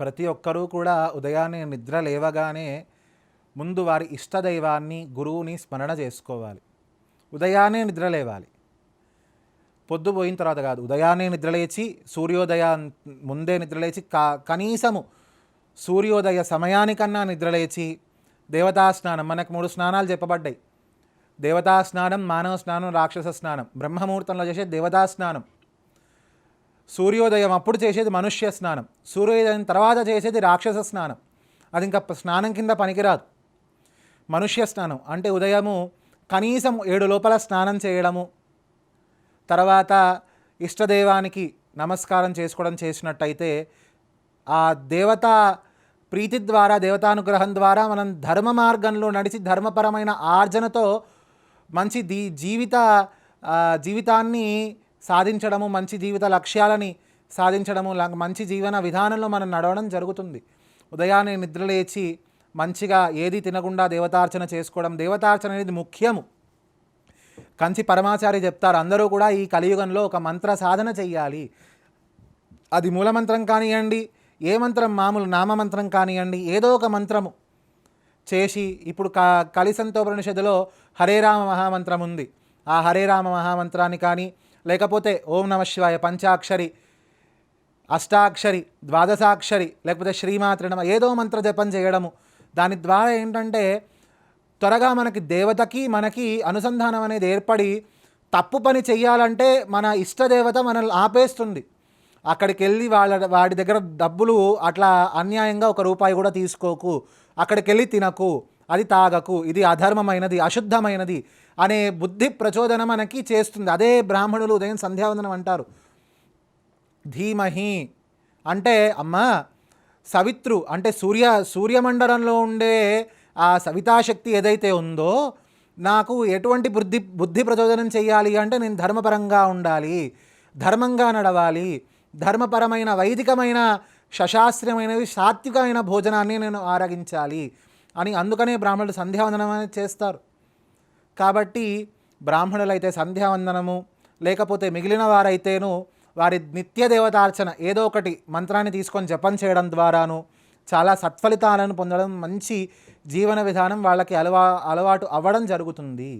ప్రతి ఒక్కరూ కూడా ఉదయాన్నే నిద్ర లేవగానే ముందు వారి ఇష్టదైవాన్ని గురువుని స్మరణ చేసుకోవాలి. ఉదయాన్నే నిద్ర లేవాలి. పొద్దు పోయిన తర్వాత కాదు ఉదయాన్నే నిద్రలేచి సూర్యోదయ ముందే నిద్రలేచి కా కనీసము సూర్యోదయ సమయానికన్నా నిద్రలేచి దేవతా స్నానం మనకు మూడు స్నానాలు చెప్పబడ్డాయి. దేవతా స్నానం మానవ స్నానం రాక్షస స్నానం బ్రహ్మముహూర్తంలో చేసే దేవతా స్నానం. సూర్యోదయం అప్పుడు చేసేది మనుష్య స్నానం. సూర్యోదయం తర్వాత చేసేది రాక్షస స్నానం. అది ఇంకా స్నానం కింద పనికిరాదు. మనుష్య స్నానం అంటే ఉదయము కనీసం ఏడు లోపల స్నానం చేయడము. తర్వాత ఇష్టదైవానికి నమస్కారం చేసుకోవడం చేసినట్టయితే ఆ దేవత ప్రీతి ద్వారా దేవతానుగ్రహం ద్వారా మనం ధర్మ మార్గంలో నడిచి ధర్మపరమైన ఆర్జనతో మంచి దీ జీవిత జీవితాన్ని సాధించడము మంచి జీవిత లక్ష్యాలని సాధించడము మంచి జీవన విధానంలో మనం నడవడం జరుగుతుంది. ఉదయాన్నే నిద్రలేచి మంచిగా ఏది తినకుండా దేవతార్చన చేసుకోవడం దేవతార్చన అనేది ముఖ్యము. కంచి పరమాచారి చెప్తారు అందరూ కూడా ఈ కలియుగంలో ఒక మంత్ర సాధన చెయ్యాలి. అది మూలమంత్రం కానివ్వండి ఏ మంత్రం మామూలు నామమంత్రం కానివ్వండి ఏదో ఒక మంత్రము చేసి ఇప్పుడు క కలిసంతోపనిషత్తులో హరే రామ మహామంత్రం ఉంది. ఆ హరే రామ మహామంత్రాన్ని కానీ లేకపోతే ఓం నమ శివాయ పంచాక్షరి అష్టాక్షరి ద్వాదశాక్షరి లేకపోతే శ్రీమాత్రనమ ఏదో మంత్ర జపం చేయడము. దాని ద్వారా ఏంటంటే త్వరగా మనకి దేవతకి మనకి అనుసంధానం అనేది ఏర్పడి తప్పు పని చెయ్యాలంటే మన ఇష్టదేవత మనల్ని ఆపేస్తుంది. అక్కడికి వెళ్ళి వాళ్ళ వాడి దగ్గర డబ్బులు అట్లా అన్యాయంగా ఒక రూపాయి కూడా తీసుకోకు. అక్కడికి వెళ్ళి తినకు. అది తాగకు ఇది అధర్మమైనది అశుద్ధమైనది అనే బుద్ధి ప్రచోదనం మనకి చేస్తుంది. అదే బ్రాహ్మణులు ఉదయం సంధ్యావందనం అంటారు. ధీమహి అంటే అమ్మా సవిత్రు అంటే సూర్య సూర్యమండలంలో ఉండే ఆ సవితాశక్తి ఏదైతే ఉందో నాకు ఎటువంటి బుద్ధి బుద్ధి ప్రచోదనం చేయాలి అంటే నేను ధర్మపరంగా ఉండాలి ధర్మంగా నడవాలి ధర్మపరమైన వైదికమైన సశాస్త్రమైనవి సాత్వికమైన భోజనాన్ని నేను ఆరగించాలి. అని అందుకనే బ్రాహ్మణులు సంధ్యావందనం అనేది చేస్తారు. కాబట్టి బ్రాహ్మణులైతే సంధ్యావందనము లేకపోతే మిగిలిన వారైతేను వారి నిత్య దేవతార్చన ఏదో ఒకటి మంత్రాన్ని తీసుకొని జపం చేయడం ద్వారాను చాలా సత్ఫలితాలను పొందడం మంచి జీవన విధానం వాళ్ళకి అలవా అలవాటు అవ్వడం జరుగుతుంది.